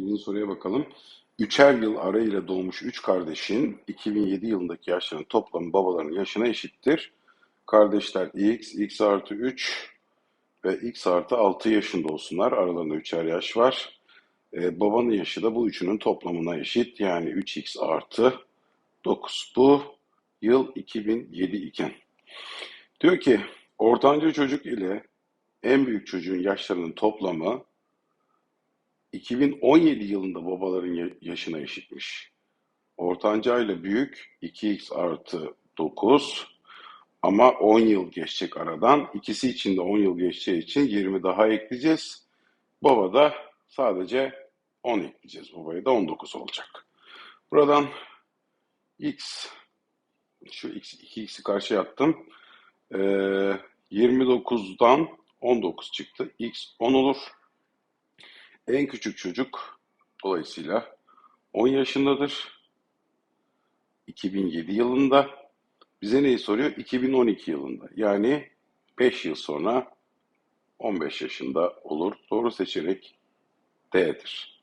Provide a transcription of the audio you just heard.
Birinci soruya bakalım. Üçer yıl arayla doğmuş üç kardeşin 2007 yılındaki yaşlarının toplamı babalarının yaşına eşittir. Kardeşler x, x artı 3 ve x artı 6 yaşında olsunlar. Aralarında üçer yaş var. Ee, babanın yaşı da bu üçünün toplamına eşit. Yani 3x artı 9. Bu yıl 2007 iken. Diyor ki ortanca çocuk ile en büyük çocuğun yaşlarının toplamı 2017 yılında babaların ya- yaşına eşitmiş. Ortanca ile büyük 2x artı 9 ama 10 yıl geçecek aradan. İkisi için de 10 yıl geçeceği için 20 daha ekleyeceğiz. Baba da sadece 10 ekleyeceğiz. Babaya da 19 olacak. Buradan x şu x 2x'i karşıya attım. Ee, 29'dan 19 çıktı. x 10 olur. En küçük çocuk dolayısıyla 10 yaşındadır. 2007 yılında. Bize neyi soruyor? 2012 yılında. Yani 5 yıl sonra 15 yaşında olur. Doğru seçenek D'dir.